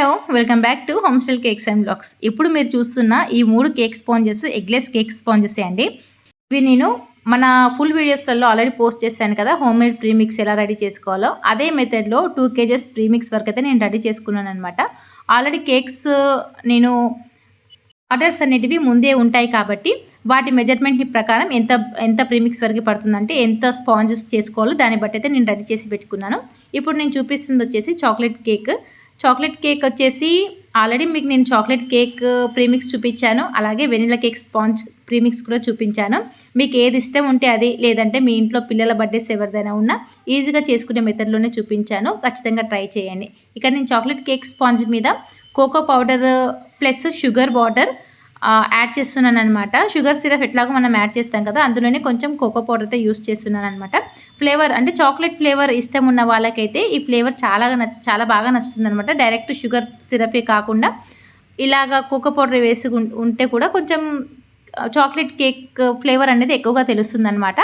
Hello welcome back to home style cakes and blogs. ఇప్పుడు మీరు చూస్తున్న ఈ మూడు cake sponges eggless cake sponges అండి? ఇవి నేను మన ఫుల్ వీడియోస్లలో ఆల్రెడీ పోస్ట్ చేశాను కదా హోమ్ మేడ్ ప్రీమిక్స్ ఎలా రెడీ చేసుకోవాలో. అదే మెథడ్లో టూ కేజెస్ ప్రీమిక్స్ వరకు అయితే నేను రెడీ చేసుకున్నాను అనమాట ఆల్రెడీ కేక్స్ నేను ఆర్డర్స్ అనేటివి ముందే ఉంటాయి కాబట్టి వాటి మెజర్మెంట్ ప్రకారం ఎంత ఎంత ప్రీమిక్స్ వరకు పడుతుందంటే ఎంత స్పాంజెస్ చేసుకోవాలో దాన్ని బట్టి అయితే నేను రెడీ చేసి పెట్టుకున్నాను. ఇప్పుడు నేను చూపిస్తుంది వచ్చేసి చాక్లెట్ కేక్. చాక్లెట్ కేక్ వచ్చేసి ఆల్రెడీ మీకు నేను చాక్లెట్ కేక్ ప్రీమిక్స్ చూపించాను. అలాగే వెనిలా కేక్ స్పాంజ్ ప్రీమిక్స్ కూడా చూపించాను. మీకు ఏది ఇష్టం ఉంటే అది లేదంటే మీ ఇంట్లో పిల్లల బర్త్డేస్ ఎవరిదైనా ఉన్నా ఈజీగా చేసుకునే మెథడ్లోనే చూపించాను. ఖచ్చితంగా ట్రై చేయండి. ఇక్కడ నేను చాక్లెట్ కేక్ స్పాంజ్ మీద cocoa powder plus sugar water add చేస్తున్నాను అనమాట షుగర్ సిరప్ ఎట్లాగో మనం యాడ్ చేస్తాం కదా అందులోనే కొంచెం కోకో పౌడర్ అయితే యూస్ చేస్తున్నాను అనమాట ఫ్లేవర్ అంటే చాక్లెట్ ఫ్లేవర్ ఇష్టం ఉన్న వాళ్ళకైతే ఈ ఫ్లేవర్ చాలా చాలా బాగా నచ్చుతుంది అనమాట డైరెక్ట్ షుగర్ సిరపే కాకుండా ఇలాగా కోకో పౌడర్ వేసి ఉంటే కూడా కొంచెం చాక్లెట్ కేక్ ఫ్లేవర్ అనేది ఎక్కువగా తెలుస్తుందనమాట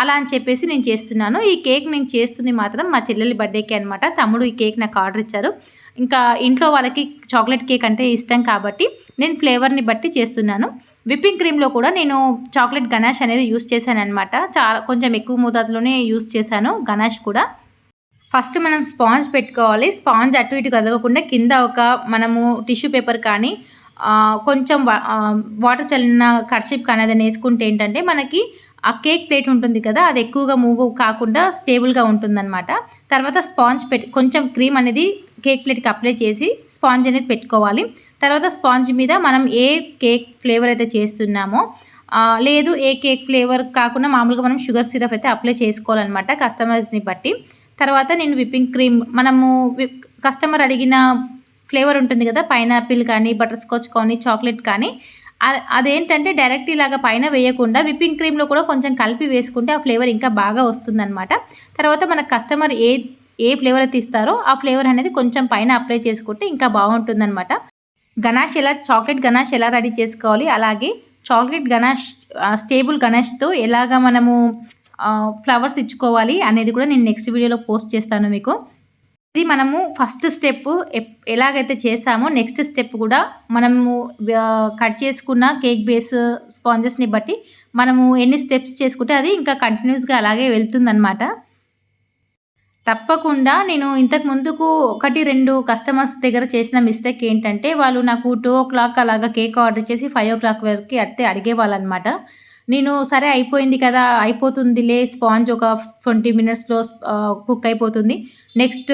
అలా అని చెప్పేసి నేను చేస్తున్నాను. ఈ కేక్ నేను చేస్తుంది మాత్రం మా చెల్లెలి బర్త్డేకి అనమాట తమ్ముడు ఈ కేక్ నాకు ఆర్డర్ ఇచ్చారు. ఇంకా ఇంట్లో వాళ్ళకి చాక్లెట్ కేక్ అంటే ఇష్టం కాబట్టి నేను ఫ్లేవర్ని బట్టి చేస్తున్నాను. విప్పింగ్ క్రీమ్లో కూడా నేను చాక్లెట్ గనాష్ అనేది యూస్ చేశాను అనమాట చాలా కొంచెం ఎక్కువ మోతాదులోనే యూస్ చేశాను గనాష్ కూడా. ఫస్ట్ మనం స్పాంజ్ పెట్టుకోవాలి. స్పాంజ్ అటు ఇటు కదగకుండా కింద ఒక మనము టిష్యూ పేపర్ కానీ కొంచెం వాటర్ చల్లిన కర్షిప్ కానీ వేసుకుంటే ఏంటంటే మనకి ఆ కేక్ ప్లేట్ ఉంటుంది కదా అది ఎక్కువగా మూవ్ కాకుండా స్టేబుల్గా ఉంటుందన్నమాట. తర్వాత స్పాంజ్ పెట్ కొంచెం క్రీమ్ అనేది కేక్ ప్లేట్కి అప్లై చేసి స్పాంజ్ అనేది పెట్టుకోవాలి. తర్వాత స్పాంజ్ మీద మనం ఏ కేక్ ఫ్లేవర్ అయితే చేస్తున్నామో లేదు ఏ కేక్ ఫ్లేవర్ కాకుండా మామూలుగా మనం షుగర్ సిరప్ అయితే అప్లై చేసుకోవాలన్నమాట కస్టమర్స్ని బట్టి. తర్వాత నేను విప్పింగ్ క్రీమ్ మనము కస్టమర్ అడిగిన ఫ్లేవర్ ఉంటుంది కదా పైనాపిల్ కానీ బటర్ స్కాచ్ కానీ చాక్లెట్ కానీ అదేంటంటే డైరెక్ట్ ఇలాగా పైన వేయకుండా విప్పింగ్ క్రీమ్లో కూడా కొంచెం కలిపి వేసుకుంటే ఆ ఫ్లేవర్ ఇంకా బాగా వస్తుందన్నమాట. తర్వాత మన కస్టమర్ ఏ ఏ ఫ్లేవర్ అయితే ఇస్తారో ఆ ఫ్లేవర్ అనేది కొంచెం పైన అప్లై చేసుకుంటే ఇంకా బాగుంటుందన్నమాట. గణాష్ ఎలా చాక్లెట్ గణాష్ ఎలా రెడీ చేసుకోవాలి? అలాగే చాక్లెట్ గణాష్ స్టేబుల్ గణాష్తో ఎలాగ మనము ఫ్లవర్స్ ఇచ్చుకోవాలి అనేది కూడా నేను నెక్స్ట్ వీడియోలో పోస్ట్ చేస్తాను మీకు. ఇది మనము ఫస్ట్ స్టెప్ ఎలాగైతే చేసామో నెక్స్ట్ స్టెప్ కూడా మనము కట్ చేసుకున్న కేక్ బేస్ స్పాంజెస్ని బట్టి మనము ఎన్ని స్టెప్స్ చేసుకుంటే అది ఇంకా కంటిన్యూస్గా అలాగే వెళ్తుందనమాట తప్పకుండా నేను ఇంతకు ముందుకు ఒకటి రెండు కస్టమర్స్ దగ్గర చేసిన మిస్టేక్ ఏంటంటే వాళ్ళు నాకు టూ ఓ క్లాక్ అలాగా కేక్ ఆర్డర్ చేసి ఫైవ్ ఓ క్లాక్ వరకు అడితే అడిగేవాళ్ళనమాట నేను సరే అయిపోయింది కదా అయిపోతుందిలే స్పాంజ్ ఒక ట్వంటీ మినిట్స్లో కుక్ అయిపోతుంది. నెక్స్ట్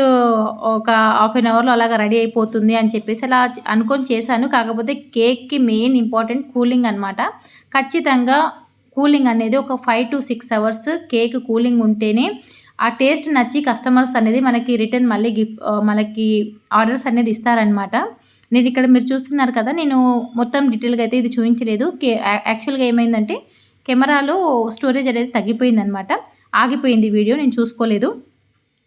ఒక హాఫ్ అన్ అవర్లో అలాగా రెడీ అయిపోతుంది అని చెప్పేసి అలా అనుకొని చేశాను. కాకపోతే కేక్కి మెయిన్ ఇంపార్టెంట్ కూలింగ్ అనమాట ఖచ్చితంగా కూలింగ్ అనేది ఒక five to six hours cake cooling ఉంటేనే ఆ టేస్ట్ నచ్చి కస్టమర్స్ అనేది మనకి రిటర్న్ మళ్ళీ గిఫ్ట్ మనకి ఆర్డర్స్ అనేది ఇస్తారనమాట నేను ఇక్కడ మీరు చూస్తున్నారు కదా నేను మొత్తం డీటెయిల్గా అయితే ఇది చూపించలేదు. కే యాక్చువల్గా ఏమైందంటే కెమెరాలో స్టోరేజ్ అనేది తగ్గిపోయిందనమాట ఆగిపోయింది వీడియో నేను చూసుకోలేదు.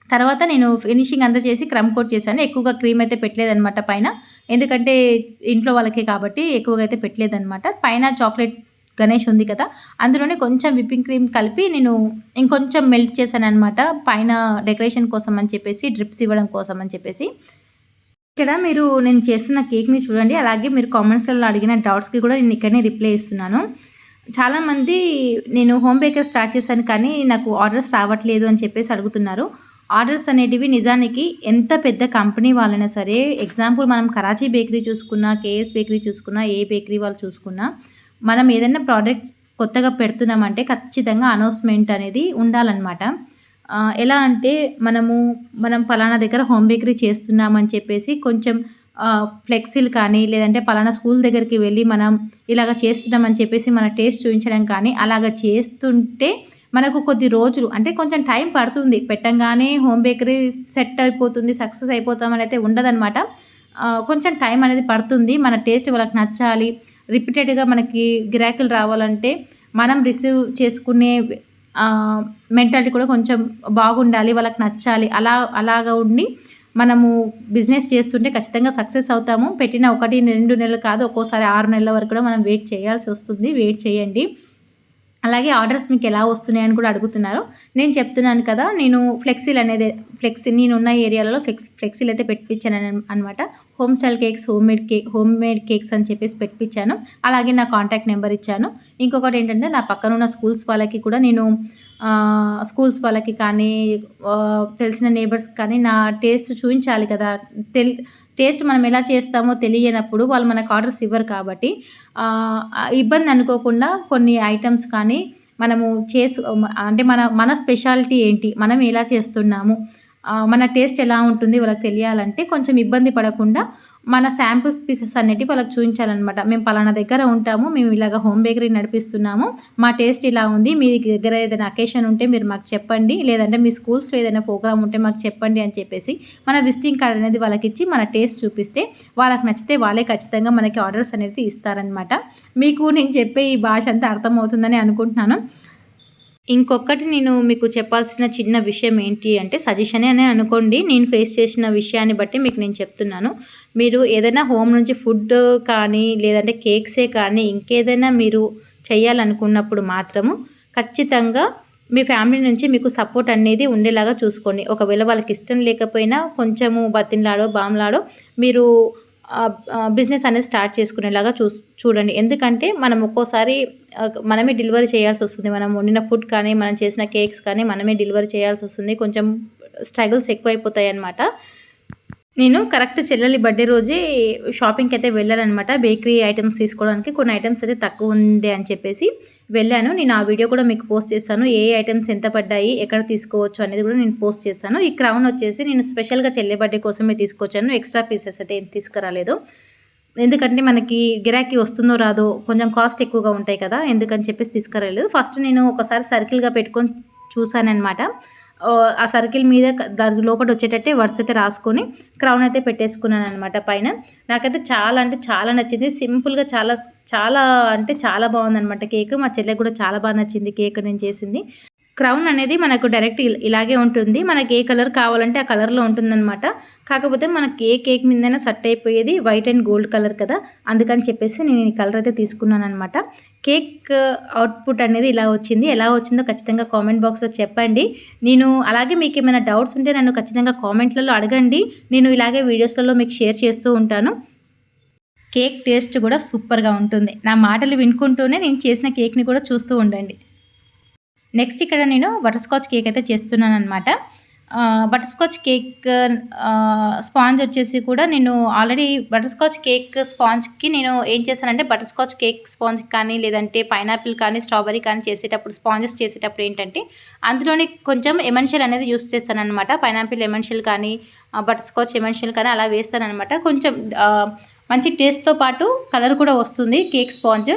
తర్వాత నేను ఫినిషింగ్ అంతా చేసి క్రమ్ కోట్ చేశాను. ఎక్కువగా క్రీమ్ అయితే పెట్టలేదనమాట పైన. ఎందుకంటే ఇంట్లో వాళ్ళకే కాబట్టి ఎక్కువగా అయితే పెట్టలేదనమాట పైన చాక్లెట్ గణేష్ ఉంది కదా అందులోనే కొంచెం విప్పింగ్ క్రీమ్ కలిపి నేను ఇంకొంచెం మెల్ట్ చేశాను అనమాట పైన డెకరేషన్ కోసం అని చెప్పేసి డ్రిప్స్ ఇవ్వడం కోసం అని చెప్పేసి. ఇక్కడ మీరు నేను చేస్తున్న కేక్ని చూడండి అలాగే మీరు కామెంట్స్లో అడిగిన డౌట్స్కి కూడా నేను ఇక్కడనే రిప్లై ఇస్తున్నాను. చాలామంది నేను హోమ్ బేకర్ స్టార్ట్ చేశాను కానీ నాకు ఆర్డర్స్ రావట్లేదు అని చెప్పేసి అడుగుతున్నారు. ఆర్డర్స్ అనేటివి నిజానికి ఎంత పెద్ద కంపెనీ వాళ్ళైనా సరే ఎగ్జాంపుల్ మనం కరాచీ బేకరీ చూసుకున్నా కేఎస్ బేకరీ చూసుకున్నా ఏ బేకరీ వాళ్ళు చూసుకున్నా మనం ఏదైనా ప్రోడక్ట్స్ కొత్తగా పెడుతున్నామంటే ఖచ్చితంగా అనౌన్స్మెంట్ అనేది ఉండాలన్నమాట. ఎలా అంటే మనము మనం పలానా దగ్గర హోమ్ బేకరీ చేస్తున్నామని చెప్పేసి కొంచెం ఫ్లెక్సీలు కానీ లేదంటే పలానా స్కూల్ దగ్గరికి వెళ్ళి మనం ఇలాగ చేస్తున్నామని చెప్పేసి మన టేస్ట్ చూపించడం కానీ అలాగ చేస్తుంటే మనకు కొద్ది రోజులు అంటే కొంచెం టైం పడుతుంది. పెట్టంగానే హోమ్ బేకరీ సెట్ అయిపోతుంది సక్సెస్ అయిపోతామని అయితే ఉండదన్నమాట. కొంచెం టైం అనేది పడుతుంది. మన టేస్ట్ వాళ్ళకి నచ్చాలి. రిపీటెడ్గా మనకి గిరాకులు రావాలంటే మనం రిసీవ్ చేసుకునే మెంటాలిటీ కూడా కొంచెం బాగుండాలి వాళ్ళకి నచ్చాలి. అలా అలాగా ఉండి మనము బిజినెస్ చేస్తుంటే ఖచ్చితంగా సక్సెస్ అవుతాము. పెట్టిన ఒకటి రెండు నెలలు కాదు ఒక్కోసారి ఆరు నెలల వరకు కూడా మనం వెయిట్ చేయాల్సి వస్తుంది. వెయిట్ చేయండి. అలాగే ఆర్డర్స్ మీకు ఎలా వస్తున్నాయని కూడా అడుగుతున్నారు. నేను చెప్తున్నాను కదా నేను ఫ్లెక్సీలు అనేది ఫ్లెక్సీ నేను ఉన్న ఏరియాలలో ఫ్లెక్స్ ఫ్లెక్సీలు అయితే పెట్టించాను అనమాట home style cakes home made cake home made cakes అని చెప్పేసి పెట్టించాను అలాగే నా కాంటాక్ట్ నెంబర్ ఇచ్చాను. ఇంకొకటి ఏంటంటే నా పక్కన ఉన్న స్కూల్స్ వాళ్ళకి కూడా నేను స్కూల్స్ వాళ్ళకి కానీ తెలిసిన నేబర్స్కి కానీ నా టేస్ట్ చూపించాలి కదా. తెల్ టేస్ట్ మనం ఎలా చేస్తామో తెలియనప్పుడు వాళ్ళు మనకు ఆర్డర్స్ ఇవ్వరు కాబట్టి ఇబ్బంది అనుకోకుండా కొన్ని ఐటమ్స్ కానీ మనము చేసు అంటే మన మన స్పెషాలిటీ ఏంటి మనం ఎలా చేస్తున్నాము మన టేస్ట్ ఎలా ఉంటుంది వాళ్ళకి తెలియాలంటే కొంచెం ఇబ్బంది పడకుండా మన శాంపుల్స్ పీసెస్ అనేటివి వాళ్ళకి చూపించాలన్నమాట. మేము పలానా దగ్గర ఉంటాము మేము ఇలాగ హోమ్ బేకరీ నడిపిస్తున్నాము మా టేస్ట్ ఇలా ఉంది మీ దగ్గర ఏదైనా అకేషన్ ఉంటే మీరు మాకు చెప్పండి లేదంటే మీ స్కూల్స్లో ఏదైనా ప్రోగ్రామ్ ఉంటే మాకు చెప్పండి అని చెప్పేసి మన విజిటింగ్ కార్డ్ అనేది వాళ్ళకి ఇచ్చి మన టేస్ట్ చూపిస్తే వాళ్ళకి నచ్చితే వాళ్ళే ఖచ్చితంగా మనకి ఆర్డర్స్ అనేది ఇస్తారనమాట మీకు నేను చెప్పే ఈ భాష అంతా అర్థమవుతుందని అనుకుంటున్నాను. ఇంకొకటి నేను మీకు చెప్పాల్సిన చిన్న విషయం ఏంటి అంటే సజెషనే అని అనుకోండి నేను ఫేస్ చేసిన విషయాన్ని బట్టి మీకు నేను చెప్తున్నాను. మీరు ఏదైనా హోమ్ నుంచి ఫుడ్ కానీ లేదంటే కేక్సే కానీ ఇంకేదైనా మీరు చేయాలనుకున్నప్పుడు మాత్రము ఖచ్చితంగా మీ ఫ్యామిలీ నుంచి మీకు సపోర్ట్ అనేది ఉండేలాగా చూసుకోండి. ఒకవేళ వాళ్ళకి ఇష్టం లేకపోయినా కొంచెము బతిన్లాడో బామ్లాడో మీరు బిజినెస్ అనేది స్టార్ట్ చేసుకునేలాగా చూ చూడండి. ఎందుకంటే మనం ఒక్కోసారి మనమే డెలివరీ చేయాల్సి వస్తుంది. మనం వండిన ఫుడ్ కానీ మనం చేసిన కేక్స్ కానీ మనమే డెలివరీ చేయాల్సి వస్తుంది. కొంచెం స్ట్రగుల్స్ ఎక్కువైపోతాయి అన్నమాట నేను కరెక్ట్ చెల్లెలి బర్త్డే రోజే షాపింగ్కి అయితే వెళ్ళానమాట బేకరీ ఐటమ్స్ తీసుకోవడానికి కొన్ని ఐటమ్స్ అయితే తక్కువ ఉండే అని చెప్పేసి వెళ్ళాను. నేను ఆ వీడియో కూడా మీకు పోస్ట్ చేశాను ఏ ఐటమ్స్ ఎంత పడ్డాయి ఎక్కడ తీసుకోవచ్చు అనేది కూడా నేను పోస్ట్ చేశాను ఈ క్రౌన్ వచ్చేసి నేను స్పెషల్గా చెల్లె బర్త్డే కోసమే తీసుకొచ్చాను. ఎక్స్ట్రా పీసెస్ అయితే ఏం తీసుకురాలేదు. ఎందుకంటే మనకి గిరాకీ వస్తుందో రాదో కొంచెం కాస్ట్ ఎక్కువగా ఉంటాయి కదా ఎందుకని చెప్పేసి తీసుకురాలేదు. ఫస్ట్ నేను ఒకసారి సర్కిల్గా పెట్టుకొని చూశానమాట ఆ సర్కిల్ మీద దాని లోపల వచ్చేటట్టే వర్డ్స్ అయితే రాసుకొని క్రౌన్ అయితే పెట్టేసుకున్నాను అనమాట పైన. నాకైతే చాలా అంటే చాలా నచ్చింది. సింపుల్గా చాలా చాలా అంటే చాలా బాగుందనమాట కేక్. మా చెల్లెకి కూడా చాలా బాగా నచ్చింది కేక్ నేను చేసింది. క్రౌన్ అనేది మనకు డైరెక్ట్ ఇల్- ఇలాగే ఉంటుంది. మనకి ఏ కలర్ కావాలంటే ఆ కలర్లో ఉంటుందన్నమాట. కాకపోతే మనకి ఏ కేక్ మీదైనా సెట్ అయిపోయేది వైట్ అండ్ గోల్డ్ కలర్ కదా. అందుకని చెప్పేసి నేను ఈ కలర్ అయితే తీసుకున్నాను అనమాట కేక్ అవుట్పుట్ అనేది ఇలా వచ్చింది. ఎలా వచ్చిందో ఖచ్చితంగా కామెంట్ బాక్స్లో చెప్పండి. నేను అలాగే మీకు ఏమైనా డౌట్స్ ఉంటే నన్ను ఖచ్చితంగా కామెంట్లలో అడగండి. నేను ఇలాగే వీడియోస్లలో మీకు షేర్ చేస్తూ ఉంటాను. కేక్ టేస్ట్ కూడా సూపర్గా ఉంటుంది. నా మాటలు వినుకుంటూనే నేను చేసిన కేక్ని కూడా చూస్తూ ఉండండి. నెక్స్ట్ ఇక్కడ నేను బటర్ స్కాచ్ కేక్ అయితే చేస్తున్నాను అనమాట బటర్ స్కాచ్ కేక్ స్పాంజ్ వచ్చేసి కూడా నేను ఆల్రెడీ బటర్ స్కాచ్ కేక్ స్పాంజ్కి నేను ఏం చేశానంటే బటర్ స్కాచ్ కేక్ స్పాంజ్ కానీ లేదంటే పైనాపిల్ కానీ స్ట్రాబెరీ కానీ చేసేటప్పుడు స్పాంజెస్ చేసేటప్పుడు ఏంటంటే అందులోనే కొంచెం ఎమెన్షియల్ అనేది యూస్ చేస్తానమాట పైనాపిల్ ఎమెన్షియల్ కానీ బటర్ స్కాచ్ ఎమెన్షియల్ కానీ అలా వేస్తానమాట కొంచెం మంచి టేస్ట్తో పాటు కలర్ కూడా వస్తుంది కేక్ స్పాంజ్.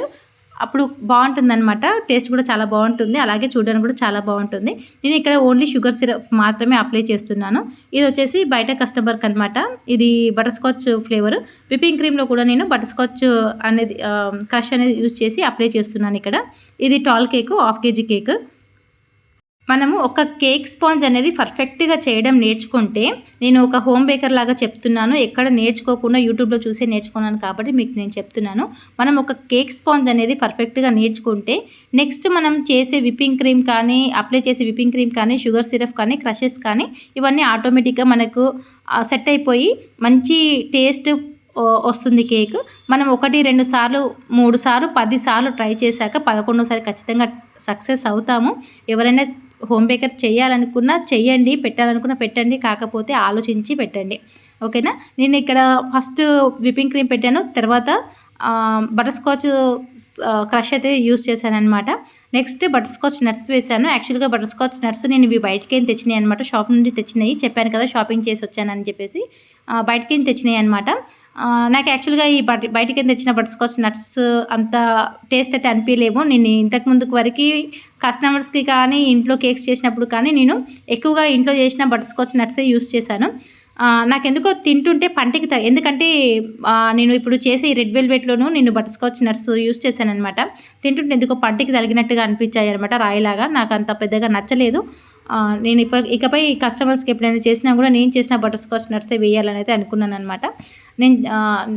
అప్పుడు బాగుంటుందన్నమాట. టేస్ట్ కూడా చాలా బాగుంటుంది. అలాగే చూడడానికి కూడా చాలా బాగుంటుంది. నేను ఇక్కడ ఓన్లీ షుగర్ సిరప్ మాత్రమే అప్లై చేస్తున్నాను. ఇది వచ్చేసి బయట కస్టమర్కి అనమాట ఇది బటర్ స్కాచ్ ఫ్లేవర్ విపింగ్ క్రీమ్లో కూడా నేను బటర్ స్కాచ్ అనేది క్రష్ అనేది యూజ్ చేసి అప్లై చేస్తున్నాను ఇక్కడ. ఇది tall cake half KG cake. మనము ఒక కేక్ స్పాంజ్ అనేది పర్ఫెక్ట్గా చేయడం నేర్చుకుంటే నేను ఒక హోమ్ బేకర్ లాగా చెప్తున్నాను. ఎక్కడ నేర్చుకోకుండా యూట్యూబ్లో చూసే నేర్చుకున్నాను కాబట్టి మీకు నేను చెప్తున్నాను. మనం ఒక కేక్ స్పాంజ్ అనేది పర్ఫెక్ట్గా నేర్చుకుంటే నెక్స్ట్ మనం చేసే విప్పింగ్ క్రీమ్ కానీ అప్లై చేసే విప్పింగ్ క్రీమ్ కానీ షుగర్ సిరప్ కానీ క్రషెస్ కానీ ఇవన్నీ ఆటోమేటిక్గా మనకు సెట్ అయిపోయి మంచి టేస్ట్ వస్తుంది కేక్. మనం ఒకటి రెండు సార్లు మూడు సార్లు పది సార్లు ట్రై చేశాక పదకొండోసారి ఖచ్చితంగా సక్సెస్ అవుతాము. ఎవరైనా హోమ్ బేకర్ చేయాలనుకున్నా చెయ్యండి పెట్టాలనుకున్నా పెట్టండి కాకపోతే ఆలోచించి పెట్టండి. ఓకేనా? నేను ఇక్కడ ఫస్ట్ విప్పింగ్ క్రీమ్ పెట్టాను తర్వాత బటర్ స్కాచ్ క్రష్ అయితే యూస్ చేశాను అనమాట నెక్స్ట్ బటర్ స్కాచ్ నట్స్ వేశాను. యాక్చువల్గా బటర్ స్కాచ్ నట్స్ నేను ఇవి బయటకేం తెచ్చినాయి అనమాట షాప్ నుండి తెచ్చినాయి. చెప్పాను కదా షాపింగ్ చేసి వచ్చానని చెప్పేసి బయటకేం తెచ్చినాయి అనమాట నాకు యాక్చువల్గా ఈ బట్ బయటికి తెచ్చిన బటర్స్కాచ్ నట్స్ అంత టేస్ట్ అయితే అనిపించలేము. నేను ఇంతకు ముందుకు వరకు కస్టమర్స్కి కానీ ఇంట్లో కేక్స్ చేసినప్పుడు కానీ నేను ఎక్కువగా ఇంట్లో చేసిన బటర్స్కాచ్ నట్సే యూస్ చేశాను. నాకు నాకెందుకో తింటుంటే పంటికి త ఎందుకంటే నేను ఇప్పుడు చేసే ఈ రెడ్ వెల్వెట్లోనూ నేను బటర్స్కాచ్ నట్స్ యూస్ చేశాను అనమాట తింటుంటే ఎందుకో పంటికి తగినట్టుగా అనిపించాయి అనమాట రాయిలాగా. నాకు అంత పెద్దగా నచ్చలేదు. నేను ఇప్ప ఇకపై కస్టమర్స్కి ఎప్పుడైనా చేసినా కూడా నేను చేసిన బటర్ స్కాచ్ నట్సే వేయాలని అయితే అనుకున్నాను అనమాట నేను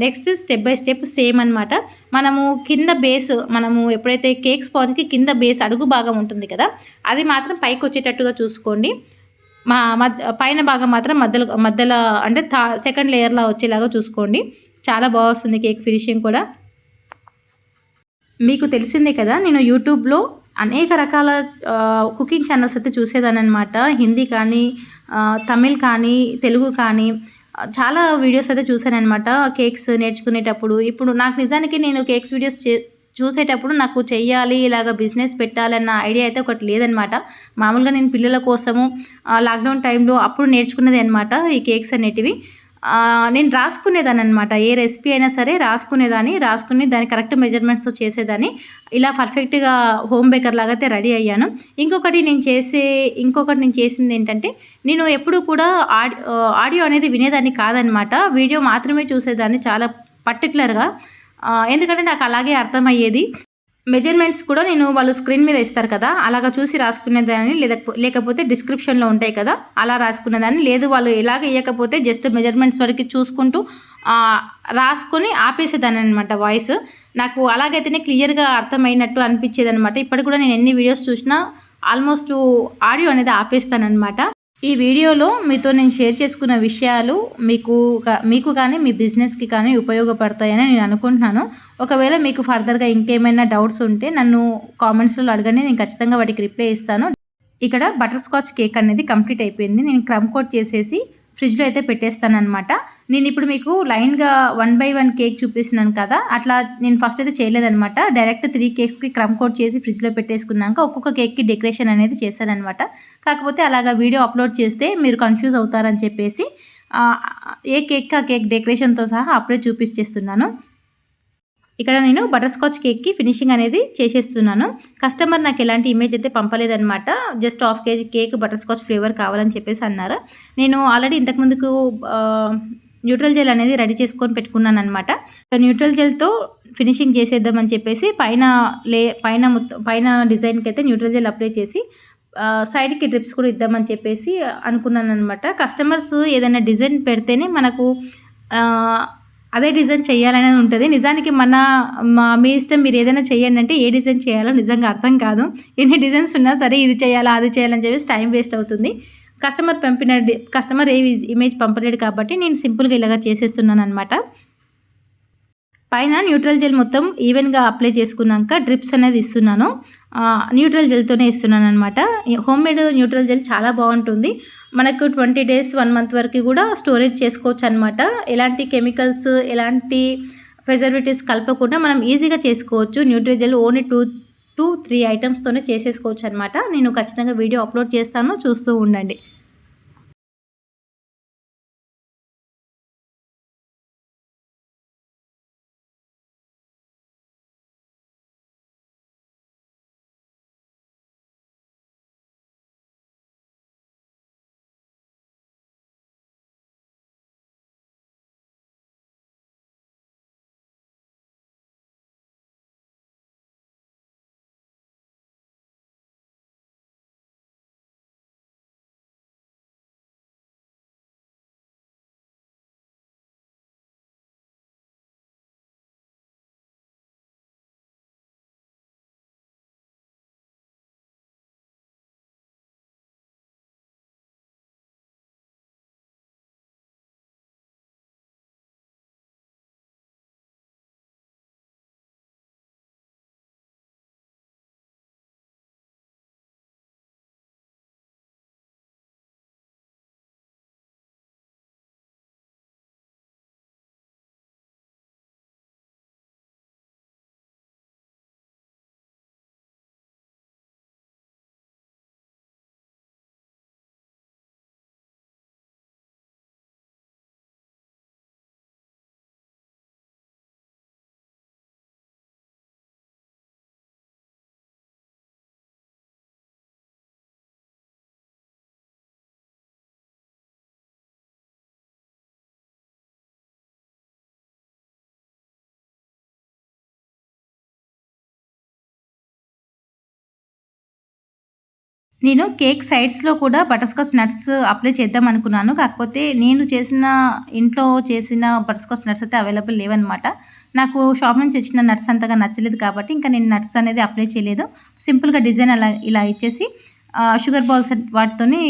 next step by step same అనమాట మనము కింద బేస్ మనము ఎప్పుడైతే కేక్ స్పాంజ్కి కింద బేస్ అడుగు భాగం ఉంటుంది కదా అది మాత్రం పైకి వచ్చేటట్టుగా చూసుకోండి. మా మధ్య పైన భాగం మాత్రం మధ్యలో మధ్యలో అంటే థా సెకండ్ లేయర్లా వచ్చేలాగా చూసుకోండి. చాలా బాగా వస్తుంది కేక్ ఫినిషింగ్ కూడా. మీకు తెలిసిందే కదా నేను యూట్యూబ్లో అనేక రకాల కుకింగ్ ఛానల్స్ అయితే చూసేదాన్ని అనమాట హిందీ కానీ తమిళ్ కానీ తెలుగు కానీ చాలా వీడియోస్ అయితే చూశాను అనమాట కేక్స్ నేర్చుకునేటప్పుడు. ఇప్పుడు నాకు నిజానికి నేను కేక్స్ వీడియోస్ చే చూసేటప్పుడు నాకు చెయ్యాలి ఇలాగ బిజినెస్ పెట్టాలన్న ఐడియా అయితే ఒకటి లేదనమాట. మామూలుగా నేను పిల్లల కోసము లాక్డౌన్ టైంలో అప్పుడు నేర్చుకున్నది అనమాట ఈ కేక్స్ అనేటివి. నేను రాసుకునేదాన్ని అనమాట ఏ రెసిపీ అయినా సరే రాసుకునేదాన్ని రాసుకుని దాని కరెక్ట్ మెజర్మెంట్స్తో చేసేదాన్ని. ఇలా పర్ఫెక్ట్గా హోమ్ బేకర్ లాగా అయితే రెడీ అయ్యాను. ఇంకొకటి నేను చేసే ఇంకొకటి నేను చేసింది ఏంటంటే నేను ఎప్పుడు కూడా ఆడియో అనేది వినేదాన్ని కాదనమాట వీడియో మాత్రమే చూసేదాన్ని చాలా పర్టికులర్గా ఎందుకంటే నాకు అలాగే అర్థమయ్యేది. మెజర్మెంట్స్ కూడా నేను వాళ్ళు స్క్రీన్ మీద ఇస్తారు కదా అలాగా చూసి రాసుకునేదాన్ని లేకపోతే డిస్క్రిప్షన్లో ఉంటాయి కదా అలా రాసుకునేదాన్ని. లేదు వాళ్ళు ఎలాగ ఇవ్వకపోతే జస్ట్ మెజర్మెంట్స్ వరకు చూసుకుంటూ రాసుకొని ఆపేసేదాన్ని అనమాట వాయిస్ నాకు అలాగైతేనే క్లియర్గా అర్థమైనట్టు అనిపించేది అనమాట ఇప్పటికి కూడా నేను ఎన్ని వీడియోస్ చూసినా ఆల్మోస్ట్ ఆడియో అనేది ఆపేస్తానమాట ఈ వీడియోలో మీతో నేను షేర్ చేసుకున్న విషయాలు మీకు మీకు కానీ మీ బిజినెస్కి కానీ ఉపయోగపడతాయని నేను అనుకుంటున్నాను. ఒకవేళ మీకు ఫర్దర్గా ఇంకేమైనా డౌట్స్ ఉంటే నన్ను కామెంట్స్లో అడగండి నేను ఖచ్చితంగా వాటికి రిప్లై ఇస్తాను. ఇక్కడ బటర్ స్కాచ్ కేక్ అనేది కంప్లీట్ అయిపోయింది. నేను క్రమ్ కోట్ చేసేసి ఫ్రిడ్జ్లో అయితే పెట్టేస్తాను అనమాట నేను ఇప్పుడు మీకు లైన్గా వన్ బై వన్ కేక్ చూపిస్తున్నాను కదా అట్లా నేను ఫస్ట్ అయితే చేయలేదనమాట డైరెక్ట్ త్రీ కేక్స్కి క్రమ్ కోట్ చేసి ఫ్రిడ్జ్లో పెట్టేసుకున్నాక ఒక్కొక్క కేక్కి డెకరేషన్ అనేది చేశానమాట కాకపోతే అలాగా వీడియో అప్లోడ్ చేస్తే మీరు కన్ఫ్యూజ్ అవుతారని చెప్పేసి ఏ కేక్ ఆ కేక్ డెకరేషన్తో సహా అప్పుడే చూపించేస్తున్నాను ఇక్కడ నేను బటర్ స్కాచ్ కేక్కి ఫినిషింగ్ అనేది చేసేస్తున్నాను. కస్టమర్ నాకు ఎలాంటి ఇమేజ్ అయితే పంపలేదనమాట just half KG cake butterscotch flavour కావాలని చెప్పేసి అన్నారు. నేను ఆల్రెడీ ఇంతకుముందుకు న్యూట్రల్ జెల్ అనేది రెడీ చేసుకొని పెట్టుకున్నాను అనమాట న్యూట్రల్ జెల్తో ఫినిషింగ్ చేసేద్దామని చెప్పేసి పైన లే పైన మొత్తం పైన డిజైన్కి అయితే న్యూట్రల్ జెల్ అప్లై చేసి సైడ్కి డ్రిప్స్ కూడా ఇద్దామని చెప్పేసి అనుకున్నాను అనమాట కస్టమర్స్ ఏదైనా డిజైన్ పెడితేనే మనకు అదే డిజైన్ చేయాలనేది ఉంటుంది. నిజానికి మన మా మీ ఇష్టం మీరు ఏదైనా చేయండి అంటే ఏ డిజైన్ చేయాలో నిజంగా అర్థం కాదు. ఎన్ని డిజైన్స్ ఉన్నా సరే ఇది చేయాలా అది చేయాలని చెప్పేసి టైం వేస్ట్ అవుతుంది. కస్టమర్ పంపిన కస్టమర్ ఏ ఇమేజ్ పంపలేడు కాబట్టి నేను సింపుల్గా ఇలాగా చేసేస్తున్నాను అనమాట పైన న్యూట్రల్ జెల్ మొత్తం ఈవెన్గా అప్లై చేసుకున్నాక డ్రిప్స్ అనేది ఇస్తున్నాను. న్యూట్రల్ జెల్తోనే ఇస్తున్నాను అనమాట హోమ్ మేడ్ న్యూట్రల్ జెల్ చాలా బాగుంటుంది. మనకు ట్వంటీ డేస్ వన్ మంత్ వరకు కూడా స్టోరేజ్ చేసుకోవచ్చు అనమాట ఎలాంటి కెమికల్స్ ఎలాంటి ప్రిజర్వేటివ్స్ కలపకుండా మనం ఈజీగా చేసుకోవచ్చు. Neutral gel only two two three ఐటమ్స్తోనే చేసేసుకోవచ్చు అనమాట నేను ఖచ్చితంగా వీడియో అప్లోడ్ చేస్తాను. చూస్తూ ఉండండి. నేను కేక్ సైడ్స్‌లో కూడా బటర్‌స్కాచ్ నట్స్ అప్లై చేద్దాం అనుకున్నాను. కాకపోతే నేను చేసిన ఇంట్లో చేసిన బటర్‌స్కాచ్ నట్స్ అయితే అవైలబుల్ లేవనమాట. నాకు షాప్ నుంచి ఇచ్చిన నట్స్ అంతగా నచ్చలేదు కాబట్టి ఇంకా నేను నట్స్ అనేది అప్లై చేయలేదు. సింపుల్‌గా డిజైన్ అలా ఇలా ఇచ్చేసి షుగర్ బాల్స్ వాటితోని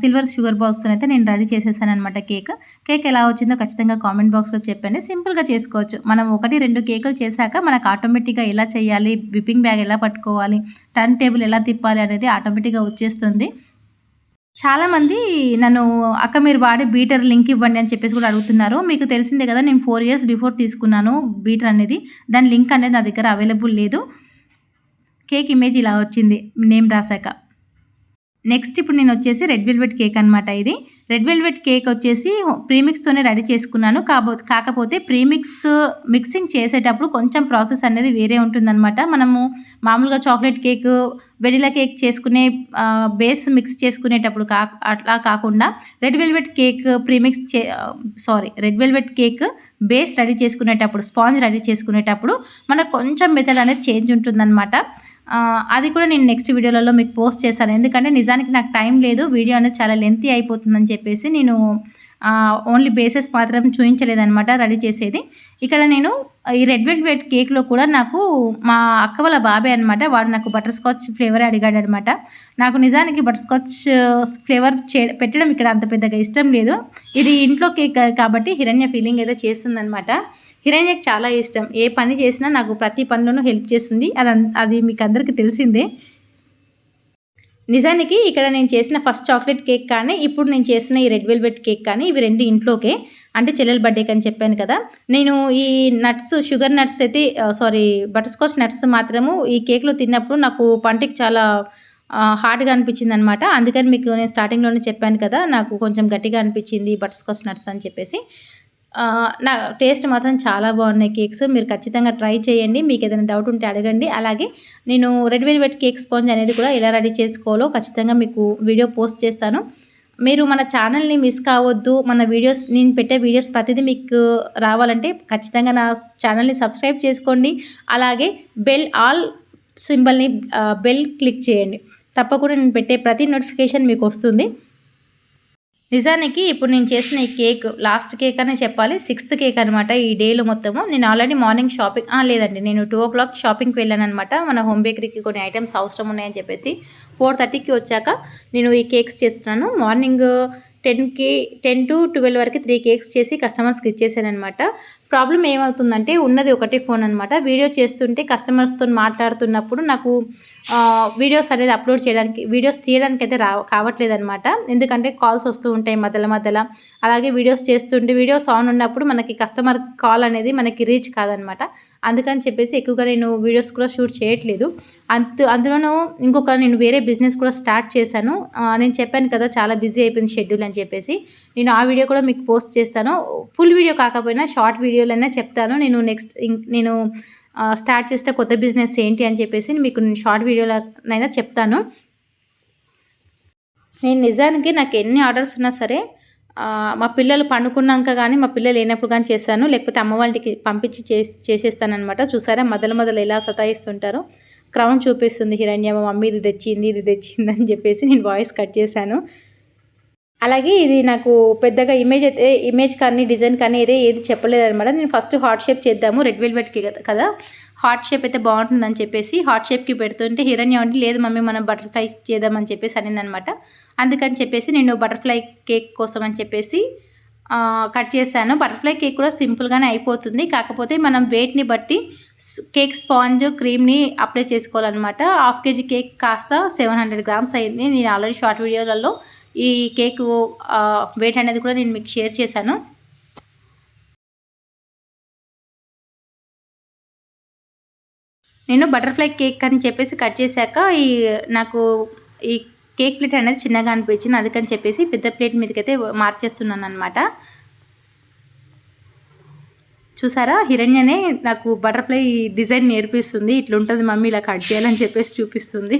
సిల్వర్ షుగర్ బాల్స్‌తో అయితే నేను రెడీ చేసేసాననమాట కేక్. కేక్ ఎలా వచ్చిందో ఖచ్చితంగా కామెంట్ బాక్స్‌లో చెప్పండి. సింపుల్‌గా చేసుకోవచ్చు. మనం ఒకటి రెండు కేకులు చేశాక మనకు ఆటోమేటిక్‌గా ఎలా చేయాలి, విప్పింగ్ బ్యాగ్ ఎలా పట్టుకోవాలి, టర్న్ టేబుల్ ఎలా తిప్పాలి అనేది ఆటోమేటిక్‌గా వచ్చేస్తుంది. చాలామంది నన్ను అక్క మీరు వాడే బీటర్ లింక్ ఇవ్వండి అని చెప్పేసి కూడా అడుగుతున్నారు. మీకు తెలిసిందే కదా! నేను ఫోర్ ఇయర్స్ బిఫోర్ తీసుకున్నాను బీటర్ అనేది. దాని లింక్ అనేది నా దగ్గర అవైలబుల్ లేదు. కేక్ ఇమేజ్ ఇలా వచ్చింది నేమ్ రాసాక. నెక్స్ట్ ఇప్పుడు నేను వచ్చేసి రెడ్ వెల్వెట్ కేక్ అనమాట ఇది. రెడ్ వెల్వెట్ కేక్ వచ్చేసి ప్రీమిక్స్‌తోనే రెడీ చేసుకున్నాను. కాబో కాకపోతే ప్రీమిక్స్ మిక్సింగ్ చేసేటప్పుడు కొంచెం ప్రాసెస్ అనేది వేరే ఉంటుందనమాట. మనము మామూలుగా చాక్లెట్ కేక్, వెనిలా కేక్ చేసుకునే బేస్ మిక్స్ చేసుకునేటప్పుడు కా అట్లా కాకుండా రెడ్ వెల్వెట్ కేక్ ప్రీమిక్స్ చే sorry red velvet cake base ready చేసుకునేటప్పుడు స్పాంజ్ రెడీ చేసుకునేటప్పుడు మనకు కొంచెం మెథడ్ అనేది చేంజ్ ఉంటుందనమాట. అది కూడా నేను నెక్స్ట్ వీడియోలలో మీకు పోస్ట్ చేశాను. ఎందుకంటే నిజానికి నాకు టైం లేదు వీడియో అనేది చాలా లెంతీ అయిపోతుందని చెప్పేసి నేను ఓన్లీ బేసెస్ మాత్రం చూపించలేదనమాట రెడీ చేసేది. ఇక్కడ నేను ఈ రెడ్ వెల్వెట్ కేక్లో కూడా నాకు మా అక్క వాళ్ళ బాబాయ్ అనమాట వాడు నాకు బటర్ స్కాచ్ ఫ్లేవర్ అడిగాడు అనమాట నాకు నిజానికి బటర్ స్కాచ్ ఫ్లేవర్ చే పెట్టడం ఇక్కడ అంత పెద్దగా ఇష్టం లేదు. ఇది ఇంట్లో కేక్ కాబట్టి హిరణ్య ఫీలింగ్ అయితే చేస్తుందనమాట హిరణ్యకు చాలా ఇష్టం. ఏ పని చేసినా నాకు ప్రతి పనిలోనూ హెల్ప్ చేస్తుంది. అది అది మీకు అందరికీ తెలిసిందే. నిజానికి ఇక్కడ నేను చేసిన ఫస్ట్ చాక్లెట్ కేక్ కానీ ఇప్పుడు నేను చేసిన ఈ రెడ్ వెల్వెట్ కేక్ కానీ ఇవి రెండు ఇంట్లోకే. అంటే చెల్లెల బర్త్డేకి అని చెప్పాను కదా. నేను ఈ నట్స్ షుగర్ నట్స్ అయితే సారీ బటర్స్కాచ్ నట్స్ మాత్రము ఈ కేక్లో తిన్నప్పుడు నాకు పంటికి చాలా హార్డ్గా అనిపించింది అనమాట అందుకని మీకు నేను స్టార్టింగ్లోనే చెప్పాను కదా నాకు కొంచెం గట్టిగా అనిపించింది బటర్స్కాచ్ నట్స్ అని చెప్పేసి. నా టేస్ట్ మాత్రం చాలా బాగున్నాయి కేక్స్. మీరు ఖచ్చితంగా ట్రై చేయండి. మీకు ఏదైనా డౌట్ ఉంటే అడగండి. అలాగే నేను రెడ్ వెల్వెట్ కేక్ స్పాంజ్ అనేది కూడా ఎలా రెడీ చేసుకోవాలో ఖచ్చితంగా మీకు వీడియో పోస్ట్ చేస్తాను. మీరు మన ఛానల్ని మిస్ కావద్దు. మన వీడియోస్ నేను పెట్టే వీడియోస్ ప్రతిదీ మీకు రావాలంటే ఖచ్చితంగా నా ఛానల్ని సబ్స్క్రైబ్ చేసుకోండి. అలాగే బెల్ ఆల్ సింబల్ని బెల్ క్లిక్ చేయండి. తప్పకుండా నేను పెట్టే ప్రతి నోటిఫికేషన్ మీకు వస్తుంది. నిజానికి ఇప్పుడు నేను చేసిన ఈ కేక్ లాస్ట్ కేక్ అనే చెప్పాలి సిక్స్త్ కేక్ అనమాట ఈ డేలో మొత్తము. నేను ఆల్రెడీ మార్నింగ్ షాపింగ్ లేదండి నేను టూ ఓ క్లాక్ షాపింగ్కి వెళ్ళాను అనమాట మన హోమ్ బేకరీకి కొన్ని ఐటమ్స్ అవసరం ఉన్నాయని చెప్పేసి ఫోర్ థర్టీకి వచ్చాక నేను ఈ కేక్స్ చేస్తున్నాను. మార్నింగ్ టెన్కి టెన్ టు ట్వెల్వ్ వరకు త్రీ కేక్స్ చేసి కస్టమర్స్కి ఇచ్చేసాను అనమాట ప్రాబ్లం ఏమవుతుందంటే ఉన్నది ఒకటే ఫోన్ అనమాట వీడియో చేస్తుంటే కస్టమర్స్తో మాట్లాడుతున్నప్పుడు నాకు వీడియోస్ అనేది అప్లోడ్ చేయడానికి వీడియోస్ తీయడానికి అయితే రా కావట్లేదు అనమాట ఎందుకంటే కాల్స్ వస్తూ ఉంటాయి మధ్యలో మధ్యలో. అలాగే వీడియోస్ చేస్తుంటే వీడియోస్ ఆన్ ఉన్నప్పుడు మనకి కస్టమర్ కాల్ అనేది మనకి రీచ్ కాదనమాట అందుకని చెప్పేసి ఎక్కువగా నేను వీడియోస్ కూడా షూట్ చేయట్లేదు. అంత అందులోనూ ఇంకొక నేను వేరే బిజినెస్ కూడా స్టార్ట్ చేశాను. నేను చెప్పాను కదా చాలా బిజీ అయిపోయింది షెడ్యూల్ అని చెప్పేసి. నేను ఆ వీడియో కూడా మీకు పోస్ట్ చేస్తాను. ఫుల్ వీడియో కాకపోయినా షార్ట్ వీడియో వీడియోలైనా చెప్తాను. నేను నెక్స్ట్ నేను స్టార్ట్ చేస్తే కొత్త బిజినెస్ ఏంటి అని చెప్పేసి మీకు నేను షార్ట్ వీడియోలైనా చెప్తాను. నేను నిజానికి నాకు ఎన్ని ఆర్డర్స్ ఉన్నా సరే మా పిల్లలు పండుకున్నాక కానీ మా పిల్లలు లేనప్పుడు కానీ చేస్తాను. లేకపోతే అమ్మ వాళ్ళకి పంపించి చేసేస్తానమాట చూసారా? మొదలు మొదలు ఎలా సతాయిస్తుంటారో. క్రౌన్ చూపిస్తుంది హిరణ్య మా మమ్మీ ఇది తెచ్చింది ఇది తెచ్చింది అని చెప్పేసి నేను వాయిస్ కట్ చేశాను. అలాగే ఇది నాకు పెద్దగా ఇమేజ్ అయితే ఇమేజ్ కానీ డిజైన్ కానీ అయితే ఏది చెప్పలేదనమాట నేను ఫస్ట్ హార్ట్ షేప్ చేద్దాము రెడ్ వెల్వెట్కి కదా. హార్ట్ షేప్ అయితే బాగుంటుందని చెప్పేసి హార్ట్ షేప్కి పెడుతుంటే హిరణ్య అంటే లేదు మమ్మీ మనం బటర్ఫ్లై చేద్దామని చెప్పేసి అనిందనమాట అందుకని చెప్పేసి నేను బటర్ఫ్లై కేక్ కోసం అని చెప్పేసి కట్ చేశాను. బటర్ఫ్లై కేక్ కూడా సింపుల్గానే అయిపోతుంది. కాకపోతే మనం వెయిట్ని బట్టి కేక్ స్పాంజ్ క్రీమ్ని అప్లై చేసుకోవాలన్నమాట. హాఫ్ కేజీ కేక్ కాస్త సెవెన్ హండ్రెడ్ గ్రామ్స్ అయింది. నేను ఆల్రెడీ షార్ట్ వీడియోలలో ఈ కేక్ వెయిట్ అనేది కూడా నేను మీకు షేర్ చేశాను. నేను బటర్ఫ్లై కేక్ అని చెప్పేసి కట్ చేశాక ఈ నాకు ఈ కేక్ ప్లేట్ అనేది చిన్నగా అనిపించింది. అందుకని చెప్పేసి పెద్ద ప్లేట్ మీదకైతే మార్చేస్తున్నాను అనమాట చూసారా? హిరణ్యనే నాకు బటర్ఫ్లై డిజైన్ నేర్పిస్తుంది. ఇట్లుంటుంది మమ్మీ ఇలా కట్ చేయాలని చెప్పేసి చూపిస్తుంది.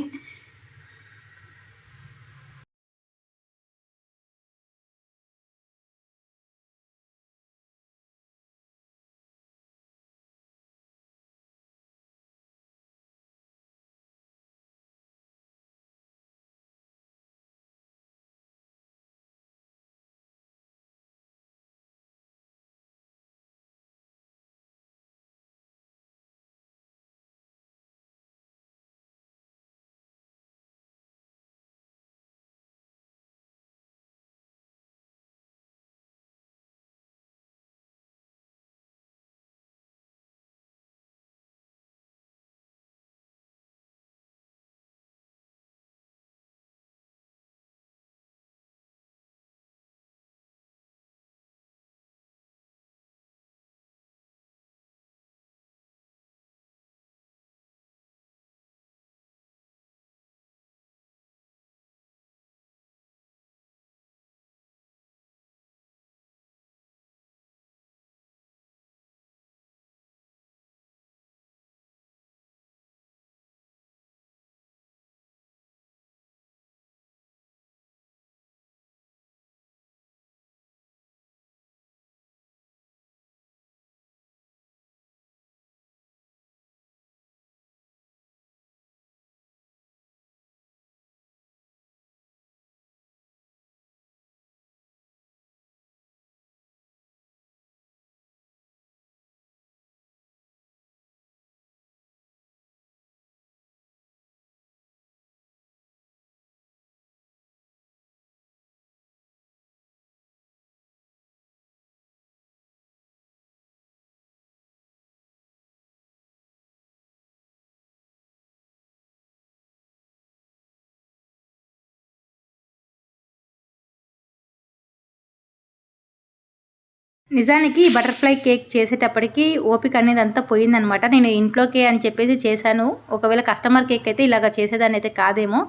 నిజానికి బటర్ఫ్లై కేక్ చేసేటప్పటికి ఓపిక అనేది అంతా పోయిందనమాట నేను ఇంట్లోకే అని చెప్పేసి చేశాను. ఒకవేళ కస్టమర్ కేక్ అయితే ఇలాగ చేసేదాన్ని అయితే కాదేమో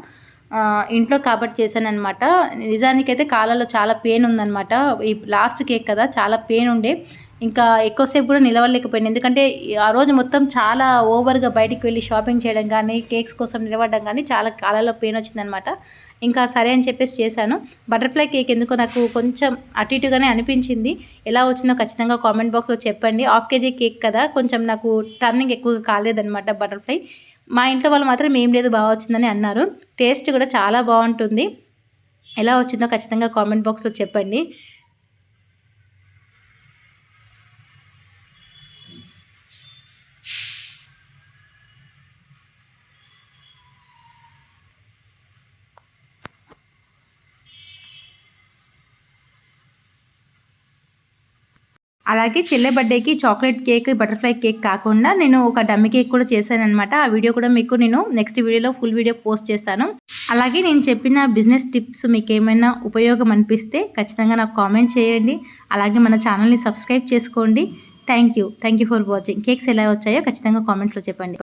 ఇంట్లో కాబట్టి చేశాను అనమాట నిజానికైతే కాళ్ళలో చాలా పెయిన్ ఉందన్నమాట. ఈ లాస్ట్ కేక్ కదా చాలా పెయిన్ ఉండే. ఇంకా ఎక్కువసేపు కూడా నిలవలేకపోయాను. ఎందుకంటే ఆ రోజు మొత్తం చాలా ఓవర్గా బయటికి వెళ్ళి షాపింగ్ చేయడం కానీ కేక్స్ కోసం నిలబడడం కానీ చాలా కాళ్ళలో పెయిన్ వచ్చిందనమాట ఇంకా సరే అని చెప్పేసి చేశాను. బటర్ఫ్లై కేక్ ఎందుకో నాకు కొంచెం అటు ఇటుగానే అనిపించింది. ఎలా వచ్చిందో ఖచ్చితంగా కామెంట్ బాక్స్లో చెప్పండి. హాఫ్ కేజీ కేక్ కదా కొంచెం నాకు టర్నింగ్ ఎక్కువగా కాలేదన్నమాట బటర్ఫ్లై. మా ఇంట్లో వాళ్ళు మాత్రం ఏం లేదు బాగా వచ్చిందని అన్నారు. టేస్ట్ కూడా చాలా బాగుంటుంది. ఎలా వచ్చిందో ఖచ్చితంగా కామెంట్ బాక్స్లో చెప్పండి. అలాగే చెల్లె బర్త్డేకి చాక్లెట్ కేక్ బటర్ఫ్లై కేక్ కాకుండా నేను ఒక డమ్మి కేక్ కూడా చేశాను అనమాట ఆ వీడియో కూడా మీకు నేను నెక్స్ట్ వీడియోలో ఫుల్ వీడియో పోస్ట్ చేస్తాను. అలాగే నేను చెప్పిన బిజినెస్ టిప్స్ మీకు ఏమైనా ఉపయోగం అనిపిస్తే ఖచ్చితంగా నాకు కామెంట్ చేయండి. అలాగే మన ఛానల్ని సబ్స్క్రైబ్ చేసుకోండి. Thank you. Thank you for watching. Cakes ఎలా వచ్చాయో ఖచ్చితంగా కామెంట్స్లో చెప్పండి.